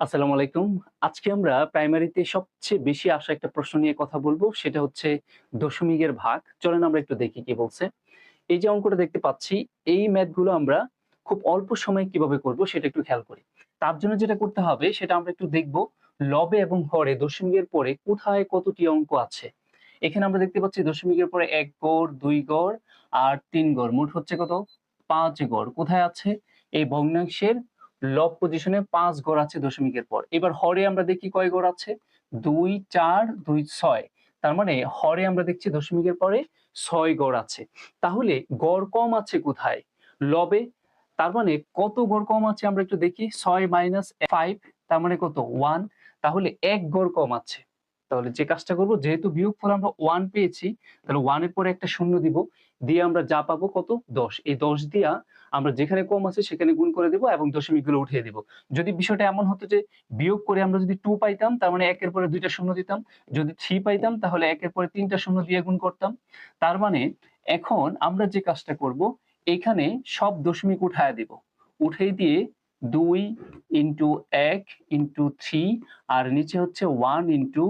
আসসালামু আলাইকুম। আজকে আমরা প্রাইমারিতে সবচেয়ে বেশি আসা একটা প্রশ্ন নিয়ে কথা বলব। সেটা হচ্ছে দশমিকের ভাগ। চলেন আমরা একটু দেখি কি বলছে। এই যে অঙ্কটা দেখতে পাচ্ছি, এই ম্যাথগুলো আমরা খুব অল্প সময়ে কীভাবে করব সেটা একটু খেয়াল করি। তার জন্য যেটা করতে হবে সেটা আমরা একটু দেখব লবে এবং হরে দশমিকের পরে কোথায় কতটি অঙ্ক আছে। এখানে আমরা দেখতে পাচ্ছি দশমিকের পরে এক গড়, দুই গড় আর তিন গড়। মোট হচ্ছে কত? পাঁচ গড়। কোথায় আছে? এই ভগ্নাংশের লব পজিশনে পাঁচ গড় আছে দশমিকের পর। এবার হরে আমরা দেখি কয় গড় আছে? ২, ৪, ২, ৬। তার মানে হরে আমরা দেখছি দশমিকের পরে ছয় গড় আছে। তাহলে গড় কম আছে কোথায়? লবে। তার মানে কত গড় কম আছে আমরা একটু দেখি। ছয় মাইনাস ফাইভ তার মানে কত? ওয়ান তাহলে এক গড় কম আছে। তাহলে যে কাজটা করব যেহেতু বিয়োগফল আমরা ওয়ান পেয়েছি, তাহলে ওয়ানের পরে একটা শূন্য দিব। দিয়ে আমরা যা পাবো কত? ১০ এই ১০ দিয়া আমরা যেখানে কম আছে সেখানে গুণ করে দেব এবং দশমিকগুলো উঠিয়ে দিব। যদি বিষয়টা এমন হতো যে বিয়োগ করে আমরা যদি টু পাইতাম তার মানে একের পরে দুইটা শূন্য দিতাম। যদি থ্রি পাইতাম তাহলে একের পরে তিনটা শূন্য দিয়ে গুণ করতাম। তার মানে এখন আমরা যে কাজটা করব এখানে সব দশমিক উঠায় দিব। উঠিয়ে দিয়ে দুই ইন্টু এক ইন্টু থ্রি আর নিচে হচ্ছে 1 ইনটু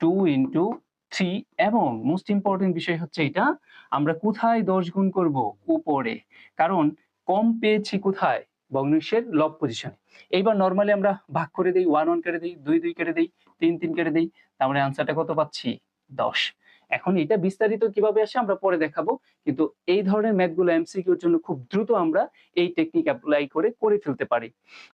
2 ইনটু থ্রি এবং মোস্ট ইম্পোর্টেন্ট বিষয় হচ্ছে এটা আমরা কোথায় ১০ গুণ করব? উপরে। কারণ কম পেয়েছি কোথায়? ভগ্নাংশের লব পজিশনে। এইবার নরমালি আমরা ভাগ করে দিই ওয়ান ওয়ান কেটে দিই দুই দুই কেটে দেই, 3, 3 কেটে দেই। মানে আনসারটা কত পাচ্ছি? ১০। এখন এটা বিস্তারিত কীভাবে আসে আমরা পরে দেখাবো। কিন্তু এই ধরনের ম্যাথগুলো এমসিকিউর জন্য খুব দ্রুত আমরা এই টেকনিক অ্যাপ্লাই করে করে ফেলতে পারি।